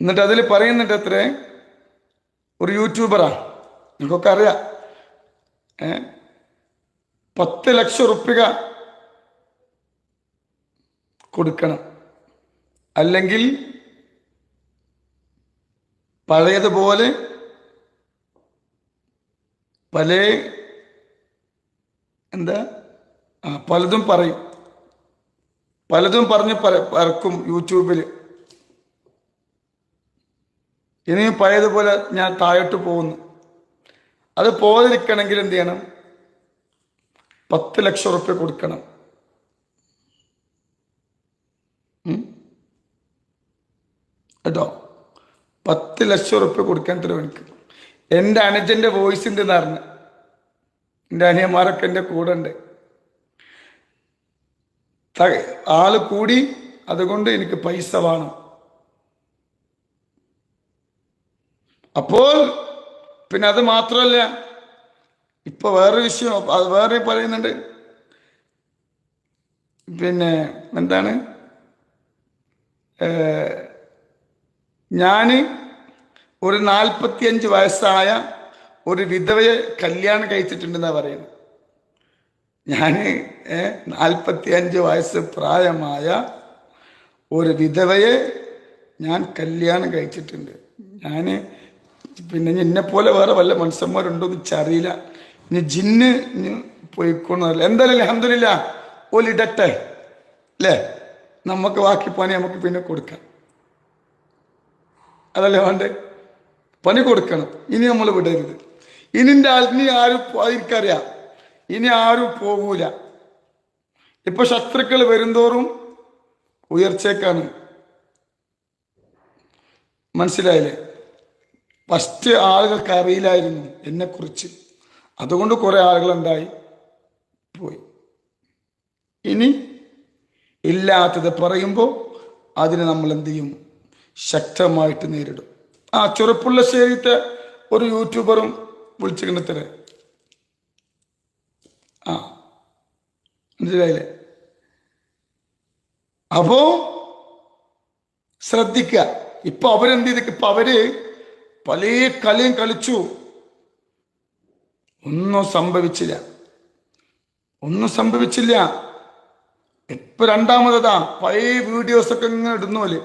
എന്നിട്ട് അതിൽ പറയുന്നുണ്ട് അത്രേ ഒരു യൂട്യൂബറാ. നിങ്ങൾക്കൊക്കെ അറിയാം. ഏ? പത്ത് ലക്ഷം റുപ്യ കൊടുക്കണം. അല്ലെങ്കിൽ പഴയതുപോലെ പല എന്താ? പലതും പറയും. പലതും പറഞ്ഞ് പര- പരക്കും യൂട്യൂബിൽ. ഇനിയും പഴയതുപോലെ ഞാൻ താഴോട്ട് പോകുന്നു. അത് പോകാതിരിക്കണമെങ്കിൽ എന്ത് ചെയ്യണം? പത്ത് ലക്ഷം റുപ്യ കൊടുക്കണം? കേട്ടോ? പത്ത് ലക്ഷം റുപ്യ കൊടുക്കാൻ തരുവനിക്ക് എന്റെ അനുജന്റെ വോയിസ് ഉണ്ട് എന്നറിഞ്ഞ് എന്റെ അനിയന്മാരൊക്കെ എന്റെ കൂടെ ഉണ്ട് ആൾ കൂടി അതുകൊണ്ട് എനിക്ക് പൈസ വേണം. അപ്പോൾ പിന്നെ അത് മാത്രമല്ല ഇപ്പൊ വേറെ വിഷയം അത് വേറെ പറയുന്നുണ്ട്. പിന്നെ എന്താണ്? ഞാൻ ഒരു നാൽപ്പത്തിയഞ്ച് വയസ്സായ ഒരു വിധവയെ കല്യാണം കഴിച്ചിട്ടുണ്ടെന്നാണ് പറയുന്നത്. ഞാൻ നാൽപ്പത്തി അഞ്ച് വയസ്സ് പ്രായമായ ഒരു വിധവയെ ഞാൻ കല്യാണം കഴിച്ചിട്ടുണ്ട്. ഞാൻ പിന്നെ എന്നെപ്പോലെ പോലെ വേറെ വല്ല മനുഷ്യന്മാരുണ്ടോ എന്ന് വെച്ചറിയില്ല ഇനി ജിന്ന് ഇനി പോയിക്കോന്നല്ല എന്തായാലും അഹമ്മദില്ല ഒലിടട്ടെ അല്ലേ? നമുക്ക് ബാക്കി പണി നമുക്ക് പിന്നെ കൊടുക്കാം. അതല്ലേ വേണ്ടേ? പണി കൊടുക്കണം. ഇനി നമ്മൾ വിടരുത്. ഇനി ആരും എനിക്കറിയാം. ഇനി ആരും പോകൂല. ഇപ്പൊ ശത്രുക്കൾ വരുന്തോറും ഉയർച്ചേക്കാണ്. മനസ്സിലായില്ലേ? ഫസ്റ്റ് ആളുകൾക്ക് അറിയില്ലായിരുന്നു എന്നെക്കുറിച്ച്. അതുകൊണ്ട് കുറെ ആളുകൾ ഉണ്ടായി പോയി. ഇനി ഇല്ലാത്തത് പറയുമ്പോൾ അതിനെ നമ്മൾ എന്ത് ചെയ്യും? ശക്തമായിട്ട് നേരിടും. ആ ചെറുപ്പുള്ള ചെറുപ്പുള്ളശ്ശേരിത്തെ ഒരു യൂട്യൂബറും വിളിച്ചിരുന്നത്രേ മനസ്സിലായില്ലേ? അപ്പോ ശ്രദ്ധിക്കുക ഇപ്പൊ അവരെന്ത് ചെയ്തു? ഇപ്പൊ അവർ പല കളിയും കളിച്ചു. ഒന്നും സംഭവിച്ചില്ല. ഒന്നും സംഭവിച്ചില്ല. ഇപ്പൊ രണ്ടാമതാ പഴയ വീഡിയോസ് ഒക്കെ ഇങ്ങനെ ഇടുന്നോൽ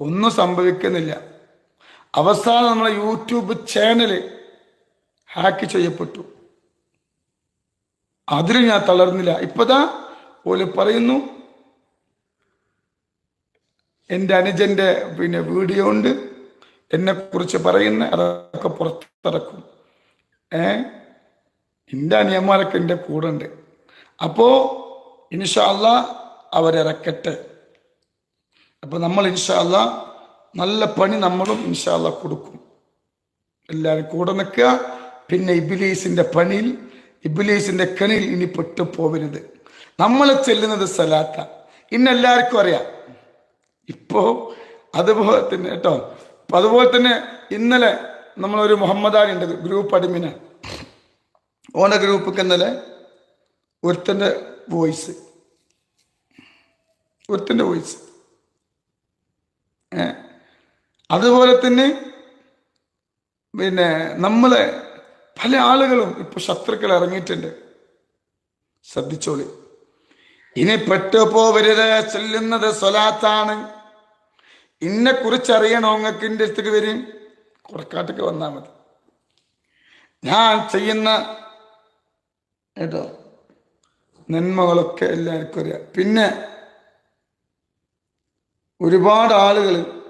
ഒന്നും സംഭവിക്കുന്നില്ല. അവസാനം നമ്മളെ യൂട്യൂബ് ചാനൽ ഹാക്ക് ചെയ്യപ്പെട്ടു. അതിൽ ഞാൻ തളർന്നില്ല. ഇപ്പതാ ഓൽ പറയുന്നു എന്റെ അനുജന്റെ പിന്നെ വീഡിയോ ഉണ്ട്. എന്നെ കുറിച്ച് പറയുന്ന അതൊക്കെ പുറത്തിറക്കും. ഏ? എന്റെ അനിയന്മാരൊക്കെ എന്റെ കൂടെ ഉണ്ട്. അപ്പോ ഇൻഷാല്ല അവരിറക്കട്ടെ അപ്പൊ നമ്മൾ ഇൻഷാല്ല നല്ല പണി നമ്മളും ഇൻഷാല്ല കൊടുക്കും. എല്ലാവരും കൂടെ നിൽക്കുക. പിന്നെ ഇബിലീസിന്റെ പണിയിൽ ഇബിലീസിന്റെ കണിയിൽ ഇനി പെട്ടു പോവരുത് നമ്മൾ ചെല്ലുന്നത് സലാത്ത. ഇന്ന് എല്ലാവർക്കും അറിയാം. ഇപ്പോ അതുപോലെ തന്നെ കേട്ടോ. അപ്പൊ അതുപോലെ തന്നെ ഇന്നലെ നമ്മളൊരു മുഹമ്മദാനി ഉണ്ട് ഗ്രൂപ്പ് അടിമിന് ഓണ ഗ്രൂപ്പ് ഇന്നലെ ഒരുത്തന്റെ വോയിസ്. ഒരുത്തന്റെ വോയിസ്. അതുപോലെ തന്നെ പിന്നെ നമ്മളെ പല ആളുകളും ഇപ്പൊ ശത്രുക്കൾ ഇറങ്ങിയിട്ടുണ്ട്. ശ്രദ്ധിച്ചോളി. ഇനി പെട്ടു പോവരുത് ചൊല്ലുന്നത് സ്വലാത്താണ്. ഇന്നെ കുറിച്ച് അറിയണോ നിങ്ങൾക്ക് എന്റെ അടുത്തേക്ക് വരും? കുറക്കാട്ടൊക്കെ വന്നാൽ മതി. ഞാൻ ചെയ്യുന്ന കേട്ടോ നന്മകളൊക്കെ എല്ലാവർക്കും അറിയാം. പിന്നെ ഒരുപാട് ആളുകൾ